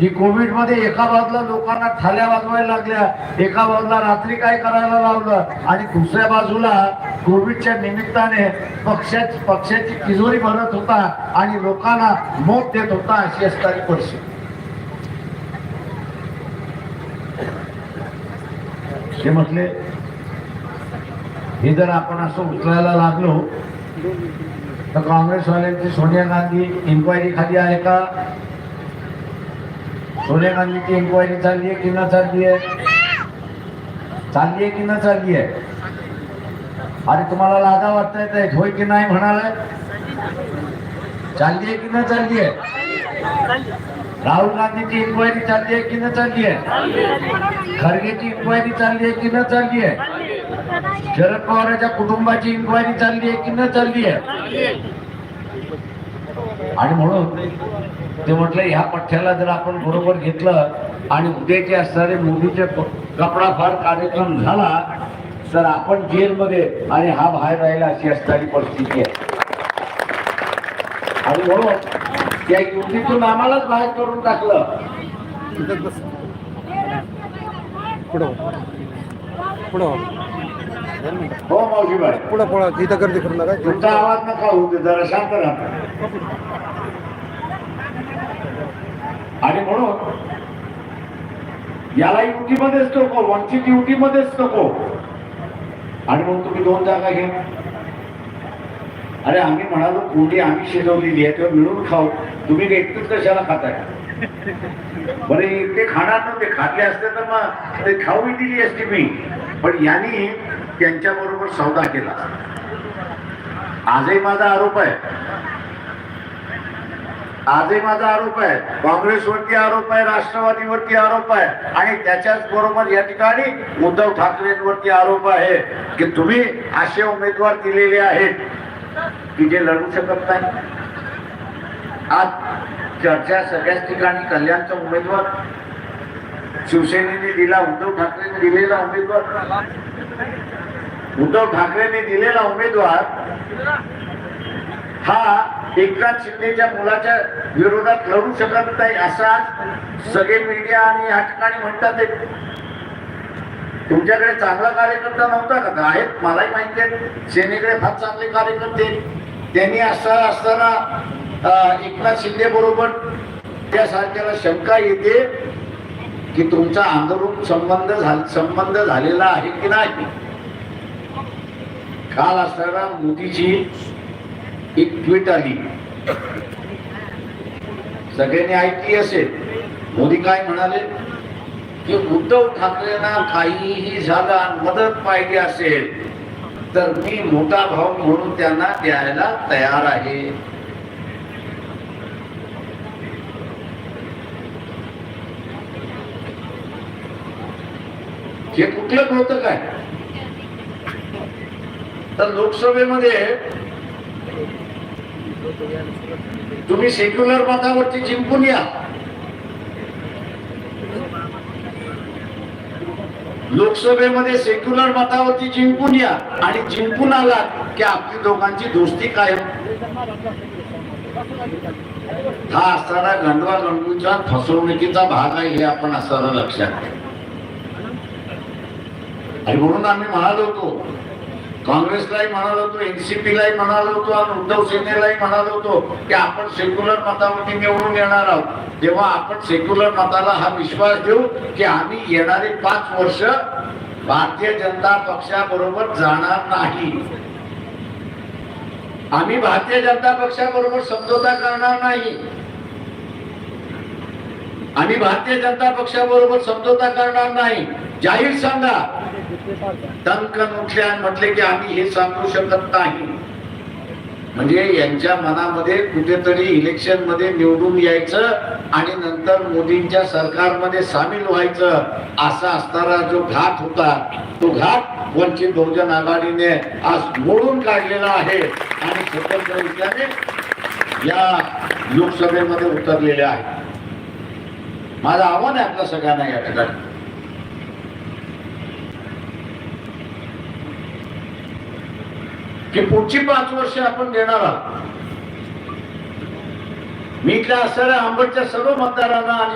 की कोविडमध्ये एका बाजूला लोकांना थाल्या वाजवायला लागल्या एका बाजूला रात्री काय करायला लावलं आणि दुसऱ्या बाजूला कोविडच्या निमित्ताने पक्षाची पक्षाची तिजोरी भरत होता आणि लोकांना मोठ देत होता अशी असणारी परिस्थिती. ते म्हटले हे जर आपण असं उचलायला लागलो तर काँग्रेसवाल्यांची सोनिया गांधी इन्क्वायरी खाली आहे का? सोनिया गांधीची इन्क्वायरी चालली आहे की न चालली आहे? चालली आहे की न चालली आहे? अरे तुम्हाला लादा वाटता येत आहेत होय की नाही म्हणालाय? चालली आहे की न चालली आहे? राहुल गांधीची इन्क्वायरी चालली आहे की न चालली आहे? खरगेची इन्क्वायरी चालली आहे की न चालली आहे? शरद पवारांच्या कुटुंबाची इन्क्वायरी चालली आहे की न चालली आहे? आणि म्हणून ते म्हटलं ह्या पठ्ठ्याला जर आपण बरोबर घेतलं आणि उद्याचे असणारे मोदीचे कपडा फार कार्यक्रम झाला तर आपण जेलमध्ये आणि हा बाहेर राहिला अशी असणारी परिस्थिती आहे. आणि म्हणून त्या युतीतून आम्हालाच बाहेर करून टाकलं. पुढं पुढं. हो मावशीबाई पुढं पळा इथं गर्दी करू नका. तुमचा आवाज नका होऊ दे जरा शांत राहा. आणि म्हणून याला युतीमध्येच नको वंचित युतीमध्येच नको. आणि मग तुम्ही दोन जागा घ्या. अरे आम्ही म्हणालो कोंडी आम्ही शिजवलेली आहे तेव्हा मिळून खाऊ. तुम्ही एकटूच कशाला खाताय? बरे ते खाणार नव्हते खाल्ले असते तर मग ते खाऊही दिली असती मी. पण यांनी त्यांच्या बरोबर सौदा केला. आजही माझा आरोप आहे. आजही माझा आरोप आहे. काँग्रेसवरती आरोप आहे राष्ट्रवादीवरती आरोप आहे आणि त्याच्याच बरोबर या ठिकाणी उद्धव ठाकरेंवरती आरोप आहे की तुम्ही असे उमेदवार दिलेले आहेत की जे लढू शकत नाही. आज चर्चा सगळ्याच ठिकाणी कल्याणचा उमेदवार शिवसेनेने दिला उद्धव ठाकरेंनी दिलेला उमेदवार. उद्धव ठाकरेंनी दिलेला उमेदवार हा एकनाथ शिंदेच्या मुलाच्या विरोधात लढू शकत नाही असा सगळे मीडिया आणि या ठिकाणी म्हणतात तुमच्याकडे चांगला कार्यकर्ता नव्हता का? आहेत मलाही माहिती आहे सेनेकडे फार चांगले कार्यकर्ते त्यांनी असं असताना एकनाथ शिंदे बरोबर त्या सारख्याला शंका येते. की तुमचा आंदोलन संबंध संबंध झालेला आहे की नाही? काल असताना मोदीची एक ट्विट आली. सगळ्यांनी ऐकली असेल. मोदी काय म्हणाले? की उद्धव ठाकरेंना काहीही झालं मदत पाहिजे असेल तर मी मोठा भाऊ म्हणून त्यांना द्यायला तयार आहे. हे कुठलं होतं काय तर लोकसभेमध्ये तुम्ही सेक्युलर मतावरती जिंकून या. लोकसभेमध्ये सेक्युलर मतावरती जिंकून या आणि जिंकून आलात की आपली दोघांची दोस्ती कायम. हा असणारा गंडवा गंडूचा फसवणुकीचा भाग आहे हे आपण असणारा लक्षात घ्या. आणि म्हणून आम्ही म्हणालो होतो काँग्रेसलाही म्हणालो होतो एनसीपीलाही म्हणालो होतो आणि उद्धव सेनेलाही म्हणालो होतो की आपण सेक्युलर मतावरती निवडून येणार आहोत. तेव्हा आपण सेक्युलर मताला हा विश्वास देऊ की आम्ही येणारे पाच वर्ष भारतीय जनता पक्षाबरोबर जाणार नाही. आम्ही भारतीय जनता पक्षाबरोबर समझोता करणार नाही. आम्ही भारतीय जनता पक्षाबरोबर समझोता करणार नाही. जाहीर सांगा टंकन उठले आणि म्हटले की आम्ही हे सांगू शकत नाही. म्हणजे यांच्या मनामध्ये कुठेतरी इलेक्शनमध्ये निवडून यायचं आणि नंतर मोदींच्या सरकारमध्ये सामील व्हायचं असा असणारा जो घाट होता तो घाट वंचित बहुजन आघाडीने आज मोडून काढलेला आहे आणि स्वतंत्ररित्याने या लोकसभेमध्ये उतरलेले आहे. माझं आव्हान आहे आपल्या सगळ्यांना या ठिकाणी. की पुढची पाच वर्ष आपण देणार आहोत. मी इथल्या असणाऱ्या आंबटच्या सर्व मतदारांना आणि